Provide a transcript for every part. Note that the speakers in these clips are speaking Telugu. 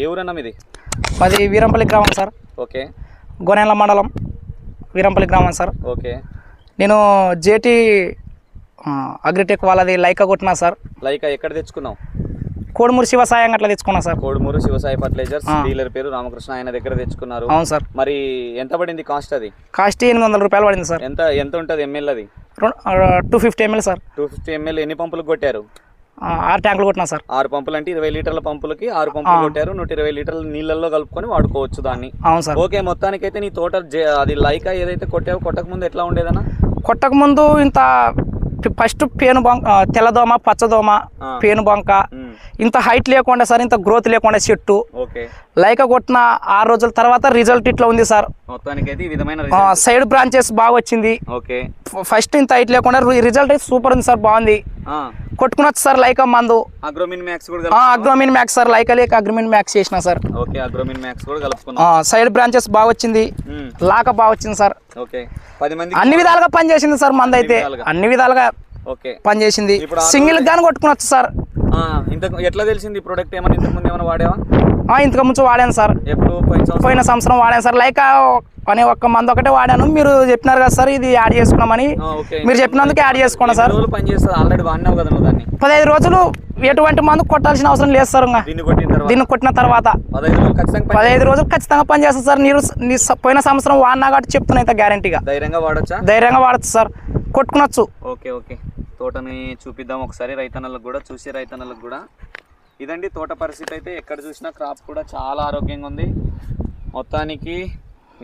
ఏ ఊరన్నా మీది? మాది వీరంపల్లి గ్రామం సార్. ఓకే. గోనెల మండలం వీరంపల్లి గ్రామం సార్. ఓకే. నేను జేటీ అగ్రిటెక్ వాళ్ళది లైకా కొట్టినా సార్. లైక్ ఎక్కడ తెచ్చుకున్నావు? కోడుమూరు శివసాయం అట్లా తెచ్చుకున్నా sir. Kodumuru Shivasai fertilisers. Dealer పేరు రామకృష్ణ ఆయన దగ్గర తెచ్చుకున్నారు. అవును సార్. మరి ఎంత పడింది కాస్ట్ అది? కాస్ట్ ఎనిమిది వందల రూపాయలు పడింది సార్. ఎంత ఎంత ఉంటుంది ఎంఎల్ అది? Two fifty ML sir. Two fifty ML ఎన్ని పంపులు కొట్టారు? ఆరు ట్యాంకులు కొట్టినా సార్. ఆరు పంపులు అంటే ఇరవై లీటర్ల పంపులకి ఆరు పంపులు. కొట్టారు నూట ఇరవై లీటర్ల నీళ్ళల్లో కలుపుకొని వాడుకోవచ్చు దాన్ని. అవును సార్. ఓకే మొత్తానికైతే నీ తోట అది లైకా ఏదైతే కొట్టావో కొట్టక ముందు ఎట్లా ఉండేదన్నా? కొట్టక ముందు ఇంత ఫస్ట్ పేను బొంక తెల్లదోమ పచ్చదోమ. పేను బొంక ఇంత హైట్ లేకుండా సార్ ఇంత గ్రోత్ లేకుండా చెట్టు. లైక కొట్టిన ఆరు రోజుల తర్వాత రిజల్ట్ ఇట్లా ఉంది సార్. సైడ్ బ్రాంచెస్ బాగా వచ్చింది ఫస్ట్ ఇంత హైట్ లేకుండా రిజల్ట్ అయితే సూపర్ ఉంది సార్ బాగుంది. కొట్టుకునొచ్చు సార్ లైక మందు. అగ్రోమిన్ మ్యాక్స్ కూడా? అగ్రోమిన్ మ్యాక్స్ సార్ లైక లేక అగ్రోమిన్ మ్యాక్స్ చేసిన సార్. ఓకే అగ్రోమిన్ మ్యాక్స్ కూడా కలుపుకున్నాం సైడ్ బ్రాంచెస్ బాగా వచ్చింది. లాక బాగా వచ్చింది సార్. ఓకే పది మంది అన్ని విధాలుగా పనిచేసింది సార్ మంది అయితే. విధాలుగా. అన్ని విధాలుగా ఓకే. పనిచేసింది. ఇప్పుడు ఆ సింగిల్ గాని కొట్టుకునొచ్చు సార్. ఆ, ఇంతకు ఎట్లా తెలిసింది ఈ ప్రోడక్ట్ ఏమైనా ఇంతకు ముందు ఏమైనా వాడావా? ఆ, ఇంతకు ముందు వాడాను సార్. ఎప్పుడు? పోయిన సంవత్సరం? వాడాను సార్. లైక్ అనే ఒక్క మంది ఒకటే వాడాను. మీరు చెప్పినారు కదా సార్ ఇది యాడ్ చేసుకున్నామని. మీరు చెప్పినందుకు యాడ్ చేసుకున్నా సార్. ఎన్ని రోజులు పని చేస్తుంది? ఆల్రెడీ వాడినావు కదా నువ్వు దాన్ని. పదహైదు రోజులు ఎటువంటి మందు కొట్టాల్సిన అవసరం లేదు సార్ దీన్ని కొట్టిన తర్వాత? పదహైదు రోజులు ఖచ్చితంగా పని పదహైదు రోజులు ఖచ్చితంగా పనిచేస్తుంది సార్. మీరు పోయిన సంవత్సరం వాడినా కాబట్టి చెప్తున్నా ఇంత గ్యారంటీగా ధైర్యంగా వాడొచ్చా? ధైర్యంగా వాడచ్చు సార్. కొట్టుకునొచ్చు. Okay okay. తోటని చూపిద్దాం ఒకసారి. రైతన్నలకు కూడా చూసి రైతన్నలకు కూడా. ఇదండి తోట పరిస్థితి అయితే. ఎక్కడ చూసినా క్రాప్ కూడా చాలా ఆరోగ్యంగా ఉంది. మొత్తానికి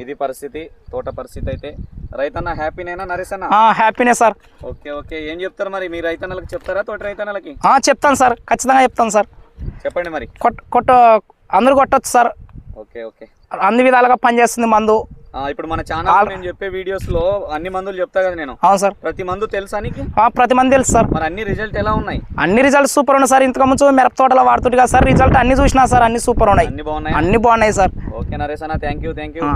ఇది పరిస్థితి తోట పరిస్థితి అయితే. రైతన్న హ్యాపీనేనా నరేష్ అన్న? హ్యాపీనే సార్. Okay okay. ఏం చెప్తారు మరి? మీ రైతన్నలకు చెప్తారా? తోట రైతన్నలకి? చెప్తాను సార్. ఖచ్చితంగా చెప్తాను సార్. చెప్పండి మరి. కొట్ కొట్ట అందరూ కొట్టచ్చు సార్. Okay okay. అన్ని విధాలుగా పనిచేస్తుంది మందు. ఇప్పుడు మన ఛానల్ నేను చెప్పే వీడియోస్లో అన్ని మందులు చెప్తా కదా నేను. అవును సార్. ప్రతి మందు తెలుసా నీకు? ప్రతి మంది తెలుసు సార్. మరి అన్ని రిజల్ట్ ఎలా ఉన్నాయి? అన్ని రిజల్ట్స్ సూపర్ ఉన్నాయి సార్. ఇంతకు ముందు మిరప తోటలో వాడుతుంది కదా సార్ రిజల్ట్ అన్ని చూసినా సార్ అన్ని సూపర్ ఉన్నాయి. అన్ని బాగున్నాయి? అన్ని బాగున్నాయి సార్. ఓకే నరేష్ అన్న థ్యాంక్ యూ థ్యాంక్ యూ